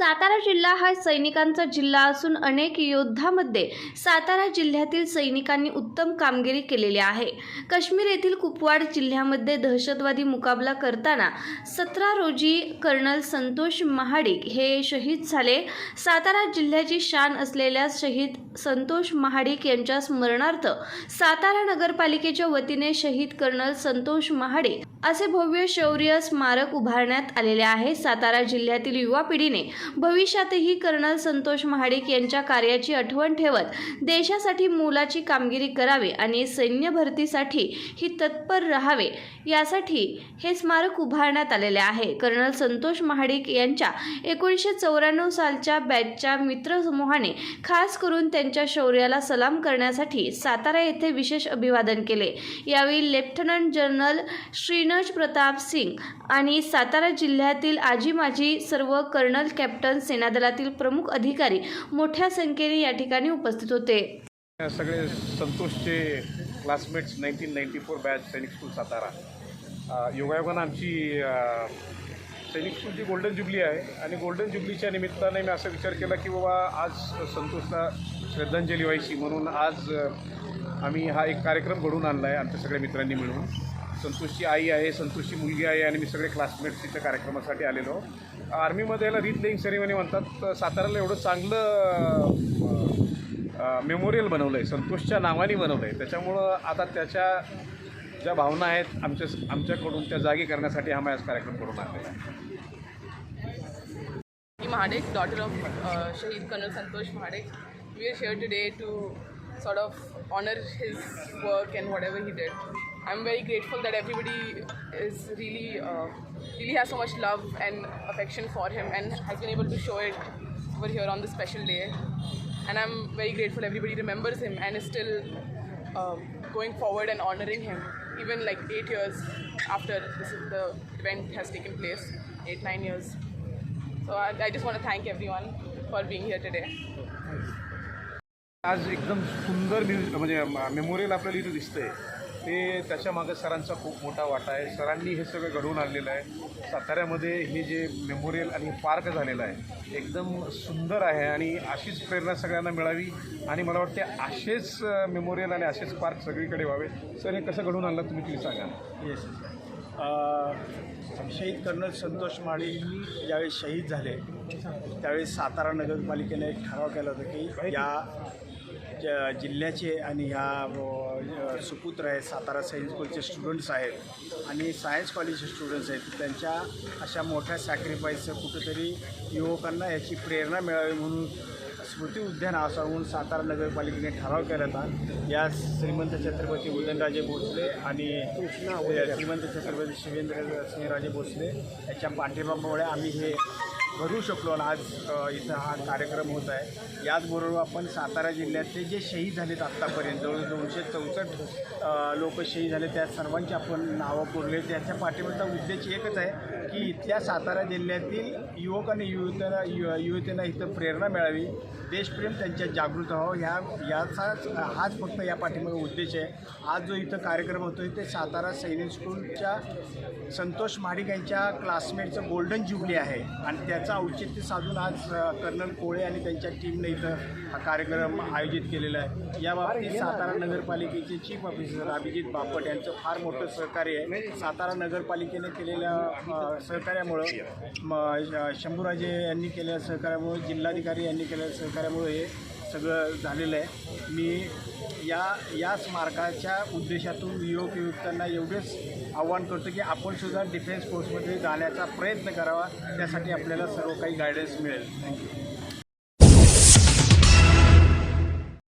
सातारा जिल्हा हा सैनिकांचा जिल्हा असून अनेक योद्धामध्ये सातारा जिल्ह्यातील सैनिकांनी उत्तम कामगिरी केलेली आहे. काश्मीर येथील कुपवाड जिल्ह्यामध्ये दहशतवादी मुकाबला करताना सतरा रोजी कर्नल संतोष महाडिक हे शहीद झाले. सातारा जिल्ह्याची शान असलेल्या शहीद संतोष महाडिक यांच्या स्मरणार्थ सातारा नगरपालिकेच्या वतीने शहीद कर्नल संतोष महाडिक असे भव्य शौर्य स्मारक उभारण्यात आलेले आहे. सातारा जिल्ह्यातील युवा पिढीने भविष्यातही कर्नल संतोष महाडिक यांच्या कार्याची आठवण ठेवत देशासाठी मोलाची कामगिरी करावी आणि सैन्य भरतीसाठी ही तत्पर राहावे यासाठी हे स्मारक उभारण्यात आलेले आहे. कर्नल संतोष महाडिक यांच्या एकोणीसशे चौऱ्याण्णव सालच्या बॅचच्या मित्रसमूहाने खास करून त्यांच्या शौर्याला सलाम करण्यासाठी सातारा येथे विशेष अभिवादन केले. यावेळी लेफ्टनंट जनरल श्री श्रीनज प्रताप सिंग आणि सातारा जिल्ह्यातील आजी माजी सर्व कर्नल कॅप्टन सेनादलातील प्रमुख अधिकारी मोठ्या संख्येने या ठिकाणी उपस्थित होते. सगळे संतोषचे classmates nineteen ninety four batch Sainik school Satara. योगायोगानं आमची सैनिक स्कूलची गोल्डन जुबली आहे आणि गोल्डन जुबलीच्या निमित्ताने मी असा विचार केला की बाबा आज संतोषला श्रद्धांजली व्हायची म्हणून आज आम्ही हा एक कार्यक्रम घडून आणला आहे आमच्या सगळ्या मित्रांनी मिळून. संतोषची आई आहे संतोषची मुलगी आहे आणि मी सगळे क्लासमेट्स तिच्या कार्यक्रमासाठी आलेलो. आर्मीमध्ये याला रीत लेईंग सेरेमनी म्हणतात. तर साताऱ्याला एवढं चांगलं मेमोरियल बनवलं आहे संतोषच्या नावाने बनवलं आहे त्याच्यामुळं आता त्याच्या ज्या भावना आहेत आमच्या आमच्याकडून त्या जागी करण्यासाठी हा माझा कार्यक्रम करून आणलेला आहे. मी महाडेक डॉटर ऑफ शहीद colonel Santosh Mahadik. We are share today to sort of honour his work and whatever he did. I'm very grateful that everybody is really, uh, really has so much love and affection for him and has been able to show it over here on this special day. And I'm very grateful everybody remembers him and is still uh, going forward and honoring him, even like eight years after this is the event has taken place, eight nine years. So I, I just want to thank everyone for being here today. आज एकदम सुंदर mu म्हणजे memorial आपल्याला इथं दिसतंय ते त्याच्यामागे सरांचा खूप मोठा वाटा आहे. सरांनी हे सगळं घडवून आणलेलं आहे. साताऱ्यामध्ये हे जे मेमोरियल आणि पार्क झालेलं आहे एकदम सुंदर आहे आणि अशीच प्रेरणा सगळ्यांना मिळावी आणि मला वाटते असेच मेमोरियल आणि असेच पार्क सगळीकडे व्हावे. सर हे कसं घडवून आणलं तुम्ही तुम्ही सांगा. येस शहीद कर्नल संतोष माळी ज्यावेळी शहीद झाले त्यावेळी सातारा नगरपालिकेने एक ठराव केला होता की या ज जिल्ह्याचे आणि ह्या सुपुत्र आहेत सातारा सायन्स स्कूलचे स्टुडंट्स आहेत आणि सायन्स कॉलेजचे स्टुडंट्स आहेत त्यांच्या अशा मोठ्या सॅक्रिफाईसचं कुठेतरी युवकांना याची प्रेरणा मिळावी म्हणून स्मृती उद्यान असावं म्हणून सातारा नगरपालिकेने ठराव केला होता. या श्रीमंत छत्रपती उदयनराजे भोसले आणि श्रीमंत छत्रपती शिवेंद्र सिंहराजे भोसले याच्या पाठिंबामुळे आम्ही हे भरू शकलो आणि आज इथं हा कार्यक्रम होत आहे. याचबरोबर आपण सातारा जिल्ह्यातले जे शहीद झालेत आत्तापर्यंत जवळ दोनशे चौसष्ट लोक शहीद झाले. त्या सर्वांची आपण नावं कोरले त्याच्या पाठिंबाचा उद्देश एकच आहे की इथल्या सातारा जिल्ह्यातील युवक आणि युवतींना यु युवतींना इथं प्रेरणा मिळावी. देशप्रेम त्यांच्या जागृत व्हावं. ह्या याचाच हाच फक्त या पाठीमागे उद्देश आहे. आज जो इथं कार्यक्रम होतो ते सातारा सैनिक स्कूलच्या संतोष महाडिक यांच्या क्लासमेटचं गोल्डन ज्युबली आहे. आणि त्या त्याचं औचित्य साधून आज कर्नल कोळे आणि त्यांच्या टीमने इथं हा कार्यक्रम आयोजित केलेला आहे. या बाबतीत सातारा नगरपालिकेचे चीफ ऑफिसर अभिजित बापट यांचं फार मोठं सहकार्य आहे. सातारा नगरपालिकेने केलेल्या सहकार्यामुळं म शंभूराजे यांनी केलेल्या सहकार्यामुळे जिल्हाधिकारी यांनी केलेल्या सहकार्यामुळे हे सगळं झालेलं आहे. मी या या स्मारकाच्या उद्देशातून युवक युवकांना एवढेच आव्हान करतो की आपण सुद्धा डिफेन्स फोर्समध्ये जाण्याचा प्रयत्न करावा. त्यासाठी आपल्याला सर्व काही गायडन्स मिळेल. थँक्यू